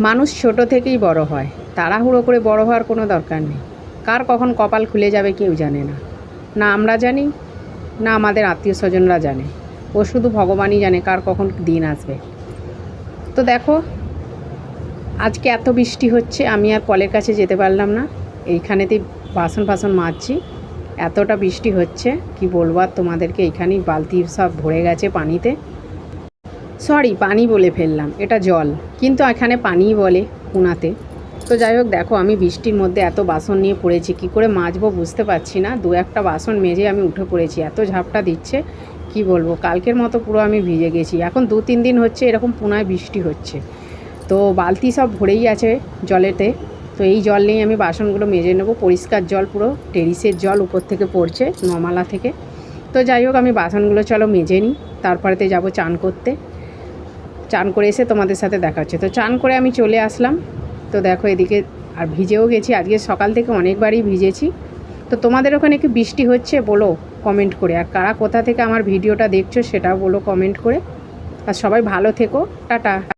মানুষ ছোট থেকেই বড় হয়। তাড়াহুড়ো করে বড় হওয়ার কোনো দরকার নেই। কার কখন কপাল খুলে যাবে কেউ জানে না। না আমরা জানি, না আমাদের আত্মীয় স্বজনরা জানে। ও শুধু ভগবানই জানে কার কখন দিন আসবে। তো দেখো, আজকে এত বৃষ্টি হচ্ছে, আমি আর কলের কাছে যেতে পারলাম না। এইখানেতেই বাসন ফাসন মাজছি। এতটা বৃষ্টি হচ্ছে, কি বলব আর তোমাদেরকে, এইখানেই বালতি সব ভরে গেছে পানিতে। সরি পানি বলে ফেললাম, এটা জল। কিন্তু এখানে পানিই বলে পুনাতে তো যাই হোক, দেখো, আমি বৃষ্টির মধ্যে এত বাসন নিয়ে পড়েছি, কি করে মাজবো বুঝতে পারছি না। দু একটা বাসন মেজে আমি উঠে পড়েছি, এত ঝাপটা দিচ্ছে, কি বলব? কালকের মতো পুরো আমি ভিজে গেছি। এখন দু তিন দিন হচ্ছে এরকম পুনায় বৃষ্টি হচ্ছে। তো বালতি সব ভরেই আছে জলেতে। তো এই জল নিয়ে আমি বাসনগুলো মেজে নেব। পরিষ্কার জল পুরো, টেরিসের জল উপর থেকে পড়ছে, নমালা থেকে। তো যাই হোক, আমি বাসনগুলো চলো মেজে নিই। তারপরেতে যাব চান করতে। চান করে এসে তোমাদের সাথে দেখা হচ্ছে। তো চান করে আমি চলে আসলাম। তো দেখো এদিকে আর ভিজেও গেছি। আজকে সকাল থেকে অনেকবারই ভিজেছি। তো তোমাদের ওখানে কি বৃষ্টি হচ্ছে বলো কমেন্ট করে। আর কারা কোথা থেকে আমার ভিডিওটা দেখছ সেটাও বলো কমেন্ট করে। আর সবাই ভালো থেকো। টাটা।